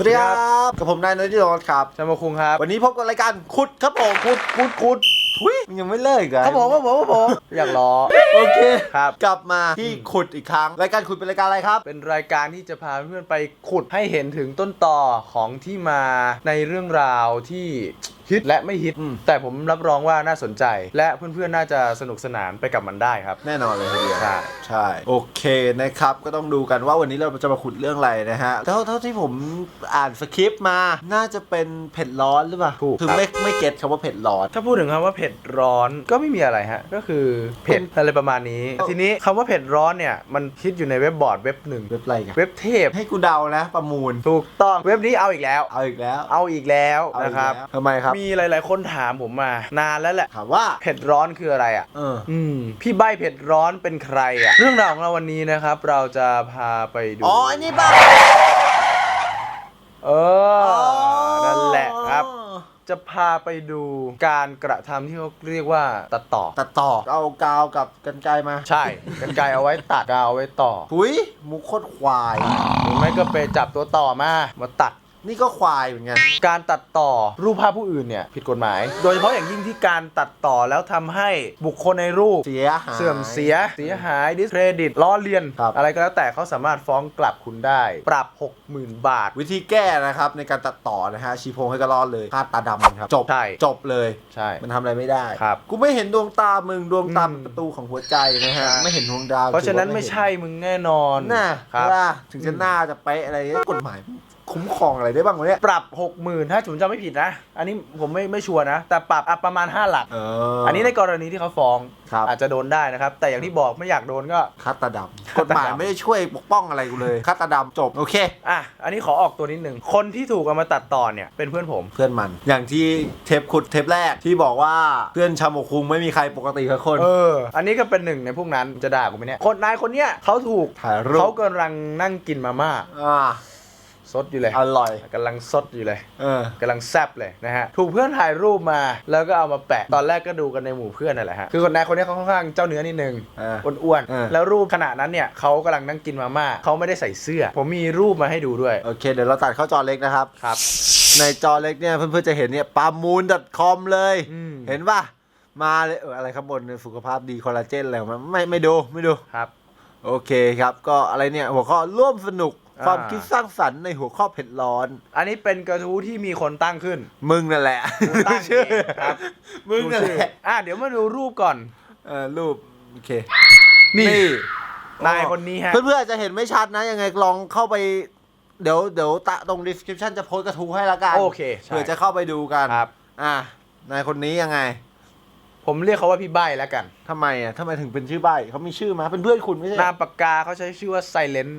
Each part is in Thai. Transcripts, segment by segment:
สวัสดีครับกับผมนายนริโรธครับชาโมคุงครับ วันนี้พบกับรายการขุดครับผมขุดขุดขุดทุยมันยังไม่เลิกอีกเหอครับผมครับผมครับผมอยากล้อโอเคครับ กลับมาที่ขุดอีกครั้ง รายการขุดเป็นรายการอะไรครับ เป็นรายการที่จะพาเพื่อนๆไปขุดให้เห็นถึงต้นต่อของที่มาในเรื่องราวที่ ฮิตและไม่ฮิตอืมแต่ผมรับรองว่าน่าสนใจ และเพื่อนๆน่าจะสนุกสนานไปกับมันได้ครับ แน่นอนเลยทีเดียวใช่ ใช่ โอเคนะครับ ก็ต้องดูกันว่าวันนี้เราจะมาขุดเรื่องอะไรนะฮะ เท่าเท่าที่ผมอ่านสคริปต์มา น่าจะเป็นเผ็ดร้อนหรือเปล่าถูกถึงครับไม่ไม่เก็ตคำว่าเผ็ดร้อน ถ้าพูดถึงคำว่าเผ็ดร้อนก็ไม่มีอะไรฮะ ก็คือเผ็ดอะไรประมาณนี้ ทีนี้คำว่าเผ็ดร้อนเนี่ยมันคิดอยู่ในเว็บบอร์ดเว็บหนึ่งเว็บอะไรกันเว็บเทพให้กูเดานะ ประมูล ถูกต้อง เว็บนี้เอาอีกแล้ว เอาอีกแล้ว เอาอีกแล้วเอาอีนะกครับแล้วทำไมครับ มีหลาย ๆ คนถามผมมานานแล้วแหละ ถามว่า เผ็ดร้อนคืออะไรอะ เออ อืม พี่ใบเผ็ดร้อนเป็นใครอะ เรื่องราวของเราวันนี้นะครับ เราจะพาไปดู อ๋ออันนี้ป่ะเอออนั่นแหละครับ จะพาไปดูการกระทำที่เขาเรียกว่าตัดต่อ ตัดต่อเอากาวกับกันไกรมาใช่ กันไกรเอาไว้ตัดกาวเอาไว้ต่อ หุยมุกโคตรควาย หรือไม่ก็ไปจับตัวต่อมา มาตัด นี่ก็ควายเหมือนกัน การตัดต่อรูปภาพผู้อื่นเนี่ยผิดกฎหมาย โดยเฉพาะอย่างยิ่งที่การตัดต่อแล้วทำให้บุคคลในรูป เสียหาย เสื่อมเสีย เสียหาย ดิสเครดิต ล้อเลียน ครับ อะไรก็แล้วแต่เขาสามารถฟ้องกลับคุณได้ ปรับ 60,000 บาท วิธีแก้นะครับในการตัดต่อนะฮะชีโพงให้ก็รอดเลยคาดตาดำมันครับ จบใช่ จบเลย ใช่ มันทำอะไรไม่ได้ครับกูไม่เห็นดวงตามึงดวงตาอืม เป็นประตูของหัวใจนะฮะไม่เห็นดวงดาวเพราะฉะนั้นถือว่ไม่ใช่มึงแน่นอนน่ะครับว่าถึงจะหน้าจะเป๊ะอะไรเงี้ยกฎหมาย คุ้มครองอะไรได้บ้างวะเนี่ยปรับ 60,000ถ้าผมจำไม่ผิดนะ อันนี้ผมไม่ไม่ชัวร์นะ แต่ปรับอะประมาณ 5 หลัก เอออั อันนี้ในกรณีที่เขาฟ้อง ครับ อาจจะโดนได้นะครับ แต่อย่างที่บอกไม่อยากโดนก็คาดตาดำกฎหมายไม่ได้ช่วยปกป้องอะไรกูเลยคาดตาดำจบโอเค อะ อันนี้ขอออกตัวนิดหนึ่ง คนที่ถูกเอามาตัดต่อเนี่ย เป็นเพื่อนผม เพื่อนมัน อย่างที่เทปขุดเทปแรกที่บอกว่าเพื่อนชาโมคุงไม่มีใครปกติกับคน เออ อันนี้ก็เป็นหนึ่งในพวกนั้นจะด่ากูไหมเนี่ย คนนายคนเนี้ยเขาถูกถ่ายรูป เขากำลังนั่งกินมาม่า อ่า ซดอยู่เลยอร่อยกำลังซดอยู่เลยเออกำลังแซบเลยนะฮะถูกเพื่อนถ่ายรูปมาแล้วก็เอามาแปะตอนแรกก็ดูกันในหมู่เพื่อนนั่นแหละฮะคือคนนายคนนี้เขาค่อนข้างเจ้าเนื้อนิดนึงเอออ้วนเออๆแล้วรูปขณะนั้นเนี่ยเขากำลังนั่งกินมาม่าเขาไม่ได้ใส่เสื้อ ผมมีรูปมาให้ดูด้วยโอเค เดี๋ยวเราตัดเข้าจอเล็กนะครับครับ ในจอเล็กเนี่ยเพื่อนๆจะเห็นเนี่ยปามูล .com เลยอืมเห็นป่ะมาเลยเอออะไรครับบนสุขภาพดีคอลลาเจนอะไรของมันไม่ไม่ดูไม่ดูครับ โอเคครับก็อะไรเนี่ยหัวข้อร่วมสนุกอ่า ความคิดสร้างสรรค์ในหัวข้อเผ็ดร้อน อันนี้เป็นกระทู้ที่มีคนตั้งขึ้น มึงนั่นแหละกูตั้งเองครับมึงนั่นแหละอะเดี๋ยวมาดูรูปก่อน เออรูปโอเค นี่นายคนนี้ฮะ เพื่อนๆอาจจะเห็นไม่ชัดนะ ยังไงลองเข้าไป เดี๋ยวเดี๋ยวตะตรง description จะโพสต์กระทู้ให้ละกันโอเคใช่เผื่อจะเข้าไปดูกันครับ อะนายคนนี้ยังไง ผมเรียกเขาว่าพี่ใบแล้วกันทำไมอะทำไมถึงเป็นชื่อใบเขามีชื่อมาเป็นเพื่อนคุณไม่ใช่นามปากกาเขาใช้ชื่อว่า Silent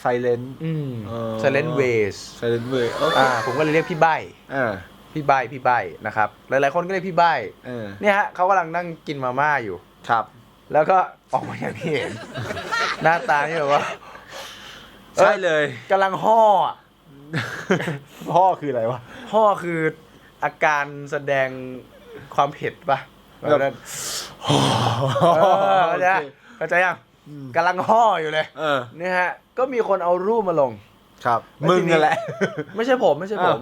ไซเลนอืมเออ Silent Ways ไซเลนเวย์อ่าผมก็เลยเรียกพี่ใบเออพี่ใบพี่ใบนะครับหลายๆคนก็เรียกพี่ใบเออเนี่ยฮะเขากำลังนั่งกินมาม่าอยู่ครับ แล้วก็ออกมาอย่างที่เห็น หน้าตานี่แบบว่าใช่เลยกำลังห่ออะพ่อคืออะไรวะห่อคืออาการแสดงความเผ็ดปะแบบแบบนั้นเออเข้าใจเข้าใจยัง กำลังห่ออยู่เลยเออ เนี่ยฮะ ก็มีคนเอารูปมาลง ครับ แล้วมึงทีนี้ นั่นแหละ ไม่ใช่ผมไม่ใช่ผอ้าวม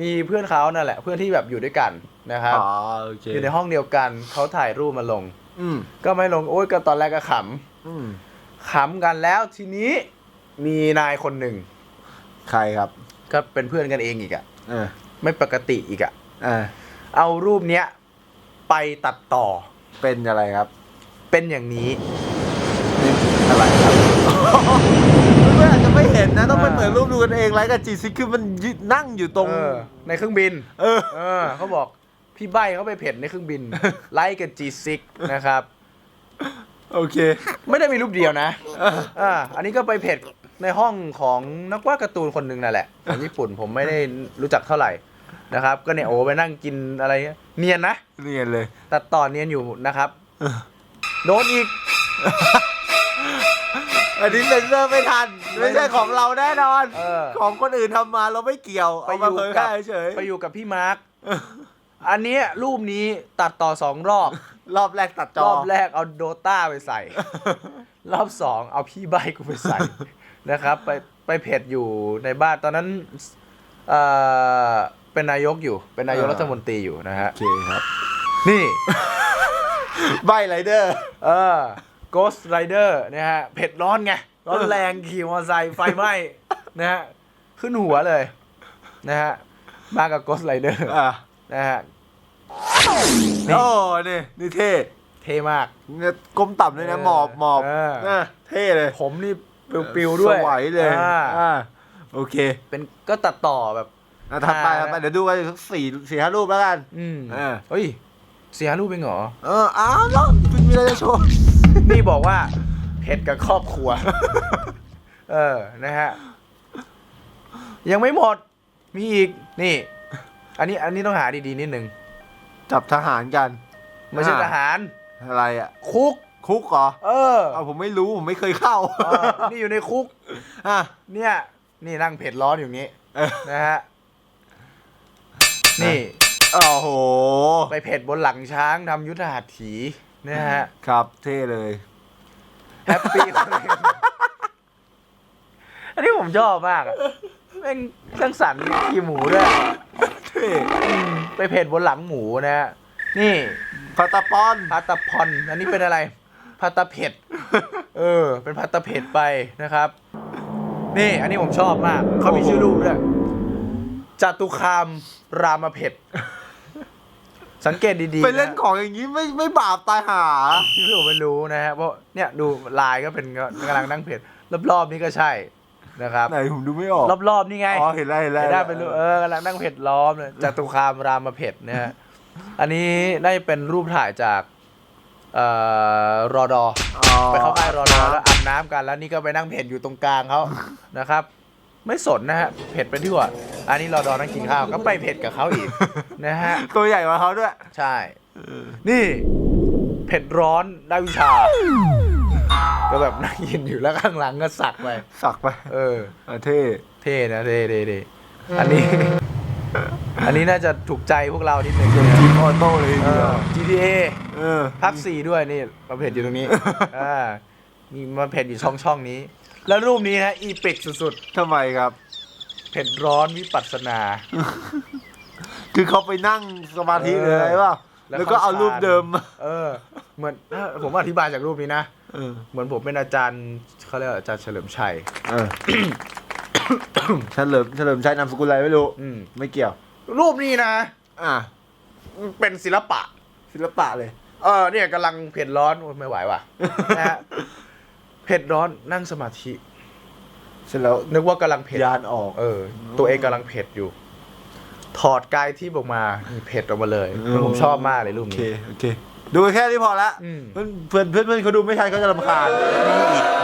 มีเพื่อนเขานั่นแหละ เพื่อนที่แบบอยู่ด้วยกันนะครับ อ๋อโอเคอยู่ในห้องเดียวกันเขาถ่ายรูปมาลง อืมก็ไม่ลงโอ้ยก็ตอนแรกก็ขอืมำขำกันแล้วทีนี้มีนายคนหนึ่งใครครับ ก็เป็นเพื่อนกันเองอีกอะเออไม่ปกติอีกอะอ่าเอารูปเนี้ยไปตัดต่อเป็นอะไรครับ เป็นอย่างนี้นี่อะไรครับ เพื่อนๆอาจจะไม่เห็นนะต้องไปอ่าเปิดรูปดูกันเองไลค์กับจีซิคือมันยืนนั่งอยู่ตรง เออในเครื่องบิน เออ เออเขาบอกพี่ใบเขาไปเผ็ดในเครื่องบิน ไล่กับ G6 นะครับ โอเค ไม่ได้มีรูปเดียวนะอ่าอันนี้ก็ไปเผ็ดในห้องของนักวาดการ์ตูนคนหนึ่งนั่นแหละของญี่ปุ่นผมไม่ได้รู้จักเท่าไหร่นะครับ ก็เนี่ยโอ้ไปนั่งกินอะไรเงี้ยเนียนนะเรียนเลย ตัดต่อเนียนอยู่นะครับ โดนอีก อันนี้เซ็นเซอร์ไม่ทัน ไม่ใช่ของเราแน่นอน เออ ของคนอื่นทำมาเราไม่เกี่ยวไปเอาอมายู่เผยกับแพร่เฉยไปอยู่กับพี่มาร์คอันเนี้ยรูปนี้ตัดต่อสองรอบ รอบแรกตัดจอรอบแรกเอาโดตาไปใส่ รอบสองเอาพี่ใบกูไปใส่ นะครับ ไปไปเผ็ดอยู่ในบ้านตอนนั้นเอ่อเป็นนายกอยู่ เป็นนายกอ่ารัฐมนตรีอยู่นะฮะ โอเคครับ นี่ ใบไรเดอร์ เออ Ghost Rider นะฮะเผ็ดร้อนไง ร้อนแรงขี่มอเตอร์ไซค์ไฟไหม้นะฮะขึ้นหัวเลยนะฮะมากับ Ghost Rider อะนะฮะนี่โอ้นี่นี่เท่เท่มากเนี่ยก้มต่ำด้วยนะเออหมอบหมอบเออน่ะเท่เลย ผมนี่ปิวๆด้วยสวยเลยอ่าอ่าโอเค เป็นก็ตัดต่อแบบอะถัดไปอ่าถัดไปเดี๋ยวดูกันอีกสักสี่สี่ห้ารูปแล้วกัน อืมเออเฮ้ยเสียรูปเป็นเหรอเอออ้าวแล้วคุณมีอะไรจะโชว์ นี่บอกว่าเผ็ดกับครอบครัว เออนะฮะ ยังไม่หมด มีอีกนี่ อันนี้อันนี้ต้องหาดีๆนิดนึงจับทหารกันไม่ใช่อ่าทหาร อะไรอะ คุกคุกเหรอเออเอาผมไม่รู้ผมไม่เคยเข้าเออนี่อยู่ในคุกอะเนี่ย นี่นั่งเผ็ดร้อนอยู่อย่างนี้เออนะฮะนี่โอ้โห ไปเผ็ดบนหลังช้างทำยุทธหัตถี นะฮะครับเท่เลยแฮปปี้อันนี้ผมชอบมากอะแม่งสร้างสรรค์ขี้หมูด้วย เท่อืมไปเผ็ดบนหลังหมูนะฮะนี่พัตตาปอนพัตตาพอนอันนี้เป็นอะไรพัตตาเผ็ด เออ เป็นพัตตาเผ็ดไปนะครับ นี่ อันนี้ผมชอบมาก เขามีชื่อรูปด้วยจตุคามรามเผ็ด สังเกตดีๆไปเล่นนะของอย่างนี้ไม่ไม่บาปตายหาที่ผมไม่รู้นะฮะเพราะเนี่ยดูลายก็เป็นกำลังนั่งเผ็ดรอบๆนี้ก็ใช่นะครับไหนผมดูไม่ออกรอบๆนี่ไงอ๋อเห็นแล้วเห็นแล้วเห็นได้เป็นรูปเออกำลังนั่งเผ็ดล้อมเลยจตุคามรามเผ็ดนะฮะอันนี้น่าจะเป็นรูปถ่ายจากเอ่อรอดออ๋อไปเข้าค่ายรอดอแล้วอาบน้ำกันแล้วนี่ก็ไปนั่งเผ็ดอยู่ตรงกลางเขานะครับ ไม่สนนะฮะเผ็ดไปที่ว่าอันนี้รอดอนั่งกินข้าวก็ไปเผ็ดกับเขาอีก นะฮะ ตัวใหญ่กว่าเขาด้วย ใช่ นี่ เผ็ดร้อนได้วิชา ก็แบบนั่งยินอยู่แล้วข้างหลังก็สักไป สักไป เอออะเท่เท่นะเท่เท่เท่อันนี้ อันนี้น่าจะถูกใจพวกเรานิดหนึ่งทีมออโต้เลยทีเอเดียอว GTA เออภาคสี่ด้วยนี่มาเผ็ดอยู่ตรงนี้ อ่ามีมาเผ็ดอยู่ช่องช่องนี้ แล้วรูปนี้นะอีปิกสุดทำไมครับ ๆ เผ็ดร้อนวิปัสสนา คือเขาไปนั่งสมาธิเลยอะไรเปล่าแล้วแล้วก็เอาเข้าฌานรูปเดิมมาเออ เหมือนถ้าผมอธิบายจากรูปนี้นะ เออเหมือนผมเป็นอาจารย์เขาเรียกว่าอาจารย์เฉลิมชัย เออ เฉลิมเฉลิมชัยนามสกุลอะไรไม่รู้อืม ไม่เกี่ยว รูปนี้นะ อะเป็นศิลปะ ศิลปะเลย เออเนี่ยกำลังเผ็ดร้อนโอ๊ยไม่ไหวว่ะ นะฮะ เผ็ดร้อนนั่งสมาธิ เสร็จแล้วนึกว่ากำลังเผ็ดยานออก เออ ตัวเองกำลังเผ็ดอยู่ ถอดกายที่ออกมานี่เผ็ดออกมาเลยเออผมชอบมากเลยรูปโอเคนี้ โอเค ดูแค่นี้พอละอืม เพื่อนเพื่อนเพื่อนเขาดูไม่ทันเขาจะรำคาญ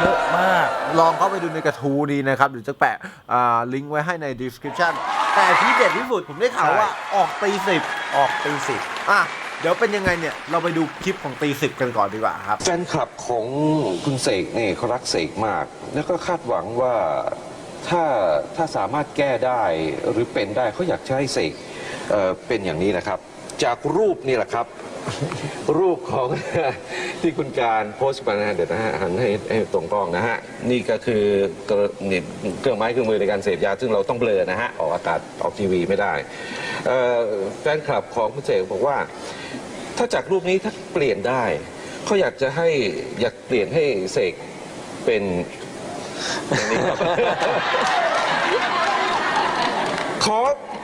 เยอะมาก ลองเข้าไปดูในกระทู้ดีนะครับเดี๋ยวจะแปะอ่าลิงก์ไว้ให้ใน description แต่ที่เด็ดที่สุดผมได้ข่าวว่าออกตีสิบออกตีสิบ อะ เดี๋ยวเป็นยังไงเนี่ย เราไปดูคลิปของตีสิบกันก่อนดีกว่าครับ แฟนคลับของคุณเสกเนี่ยเขารักเสกมาก แล้วก็คาดหวังว่าถ้าถ้าสามารถแก้ได้หรือเป็นได้เขาอยากจะให้เสกเอ่อเป็นอย่างนี้นะครับ จากรูปนี่แหละครับ รูปของ ที่คุณการโพสต์มานะฮะเดี๋ยวนะฮะหันให้ให้ตรงกล้องนะฮะนี่ก็คือกรณีเครื่องไม้เครื่องมือในการเสพยา ซึ่งเราต้องเบลอนะฮะออกอากาศออกทีวีไม่ได้เอ่อแฟนคลับของคุณเสกบอกว่า ถ้าจากรูปนี้ถ้าเปลี่ยนได้เขาอยากจะให้อยากเปลี่ยนให้เสกเป็นอย่างนี้ครับ ขอ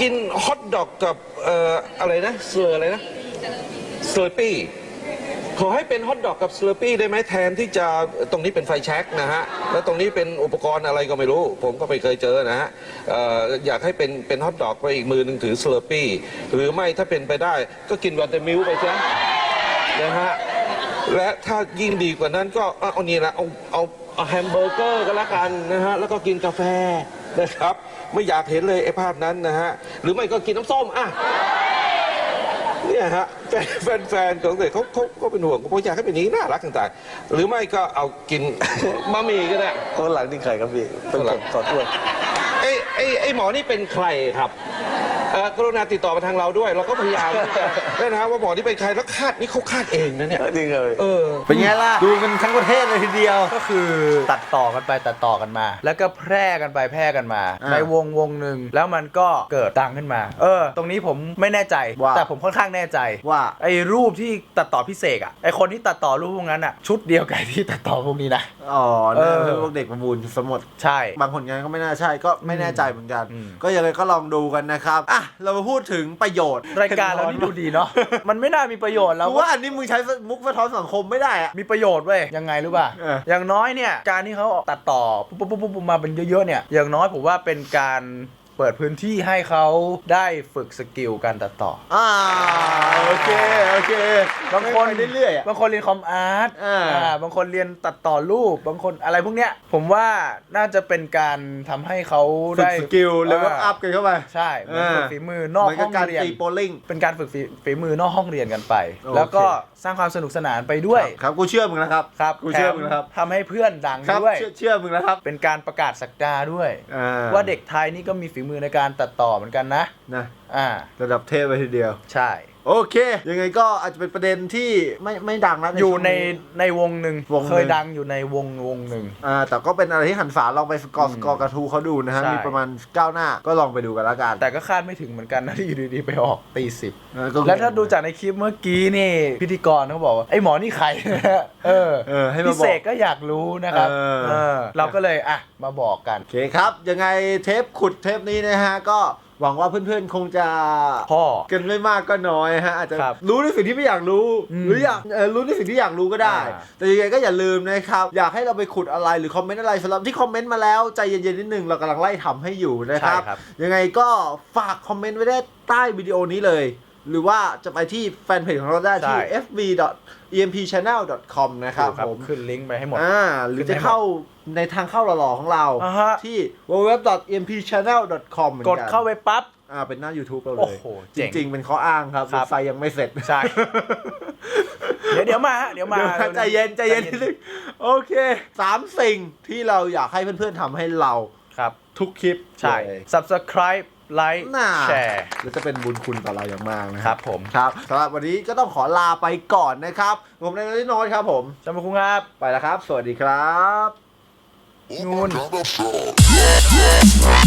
กินฮอทดอกกับเอ่ออะไรนะเสืออะไรนะเซอร์ปี้ ขอให้เป็นฮอทดอกกับเซอร์ปี้ได้ไหมแทนที่จะตรงนี้เป็นไฟแช็กนะฮะ แล้วตรงนี้เป็นอุปกรณ์อะไรก็ไม่รู้ ผมก็ไม่เคยเจอนะฮะเอ่ออยากให้เป็นเป็นฮอทดอกไปอีกมือหนึ่งถือเซอร์ปี้หรือไม่ถ้าเป็นไปได้ก็กินวันเดมิลไปซะนะฮะและถ้ายิ่งดีกว่านั้นก็เอาเอานี่ละเอาเอาเอาแฮมเบอร์เกอร์ก็แล้วกันนะฮะแล้วก็กินกาแฟนะครับ ไม่อยากเห็นเลยไอ้ภาพนั้นนะฮะหรือไม่ก็กินน้ำส้มอะ เนี่ยฮะแฟนแฟนแฟนของเด็กเขาเขาเขาเป็นห่วงเขาอยากให้เป็นอย่างนี้น่ารักต่างๆ หรือไม่ก็เอากินบะหมี่ก็ได้คนหลังนี่ใครครับพี่เป็นคนขอโทษไอ้ไอ้ไอ้หมอนี่เป็นใครครับ เอ่อกรุณาติดต่อมาทางเราด้วย เราก็พยายามด้วยนะว่าหมอนี่เป็นใครแล้วคาดนี่เขาคาดเองนะเนี่ย จริงเลย เออ เป็นไงล่ะ ดูกันทั้งประเทศเลยทีเดียวก็คือตัดต่อกันไปตัดต่อกันมา แล้วก็แพร่กันไปแพร่กันมา อ่าในวงวงหนึ่งแล้วมันก็เกิดดังขึ้นมา เออ ตรงนี้ผมไม่แน่ใจ ว่า แต่ผมค่อนข้างแน่ใจว่าไอ้รูปที่ตัดต่อพิเศษอะไอ้คนที่ตัดต่อรูปพวกนั้นอะชุดเดียวกับที่ตัดต่อพวกนี้นะ อ๋อเอเนี่ยอพวกเด็กประมูลสมดใช่ บางผลงานก็ไม่น่าใช่ก็ไม่แน่ใจเหมือนกัน อืมก็ยังไงก็ลองดูกันนะครับอะเรามาพูดถึงประโยชน์รายการเรานี่ดูดีเนาะ มันไม่น่ามีประโยชน์แล้วกูว่าอันนี้มึงใช้มุกสะท้อนสังคมไม่ได้อะ มีประโยชน์เว้ย ยังไงรู้ป่ะ เออออย่างน้อยเนี่ย การที่เขาตัดต่อปุ๊บปุ๊บปุ๊บปุ๊บมาเป็นเยอะๆเนี่ย อย่างน้อยผมว่าเป็นการ เปิดพื้นที่ให้เขาได้ฝึกสกิลการตัดต่อ อ่าโอเคโอเคบางคนไปเรื่อยๆอะ บางคนเรียนคอมอาร์ตอ่า บางคนเรียนตัดต่อรูป บางคนอะไรพวกเนี้ย ผมว่าน่าจะเป็นการทำให้เขาฝึกได้สกิลเลเวลอัพกันเข้าไปใช่เหมือนฝึกฝีมือนอกเหมือนห้กับองการเรียน ตีโปลลิง เป็นการฝึกฝีฝีมือนอกห้องเรียนกันไป โอเค แล้วก็สร้างความสนุกสนานไปด้วยครับกูเชื่อมึงนะครับครับกูเชื่อมึงนะครับแถทำให้เพื่อนดังครับด้วย เชื่อเชื่อมึงนะครับเป็นการประกาศสักดาด้วย อ่ ว่าเด็กไทยนี่ก็มีฝีมือในการตัดต่อเหมือนกันนะนะอ่าระดับเทพไปทีเดียว ใช่ โอเค ยังไงก็อาจจะเป็นประเด็นที่ไม่ไม่ดังนะอยู่ในช่วง ในวงหนึ่งวงหนึ่ง เคยดังอยู่ในวงวงหนึ่ง อ่าแต่ก็เป็นอะไรที่หันฝาลองไปสกอร์สกอร์กระทูเขาดูนะฮะใช่ มีประมาณ9หน้าก็ลองไปดูกันแล้วกันแต่ก็คาดไม่ถึงเหมือนกันนะที่อยู่ดีๆไปออกตีสิบเออก็แล้วถ้าดูจากในคลิปเมื่อกี้นี่ พิธีกรเขาบอกว่า ไอ้หมอนี่ใคร เออเออให้มาพี่บอเสกกก็อยากรู้นะครับเออ เออเราก็เลยอะมาบอกกัน โอเคครับ ยังไงเทปขุดเทปนี้นะฮะ ก็ หวังว่าเพื่อนๆคงจะพ่อกันไม่มากก็น้อยฮะอาจจะครับรู้ในสิ่งที่ไม่อยากรู้อืมหรืออยากเออรู้ในสิ่งที่อยากรู้ก็ได้อ่าแต่ยังไงก็อย่าลืมนะครับ อยากให้เราไปขุดอะไรหรือคอมเมนต์อะไรสำหรับที่คอมเมนต์มาแล้ว ใจเย็นๆนิดนึงเรากำลังไล่ทำให้อยู่นะครับใช่ครับ ยังไงก็ฝากคอมเมนต์ไว้ได้ใต้วิดีโอนี้เลย หรือว่าจะไปที่แฟนเพจของเราได้ที่ fb.empchannel.com นะครับถูกผมขึ้นลิงก์ไปให้หมดอ่าหรือจะเข้าในทางเข้าหล่อๆของเราอ่าฮะที่ www.empchannel.com หมือนกนดเข้าไปปั๊บอ่าเป็นหน้า YouTube เราโอ้เลยโหจเจ๋งริง ๆ เป็นข้ออ้างครับครับเว็บไซต์ยังไม่เสร็จใช่เดี๋ยวเดี๋ยวมาฮะเดี๋ยวมาเดี๋ยวนะใจเย็นใจเย็นนิดนึงโอเคสามสิ่งที่เราอยากให้เพื่อนๆทำให้เราครับทุกคลิปใช่เลย subscribe ไลค์ น่า แชร์ และจะเป็นบุญคุณต่อเราอย่างมากนะครับผม ครับสำหรับวันนี้ก็ต้องขอลาไปก่อนนะครับ ผมนายน้อยครับผม จำเป็นคุณครับ ไปแล้วครับ สวัสดีครับนู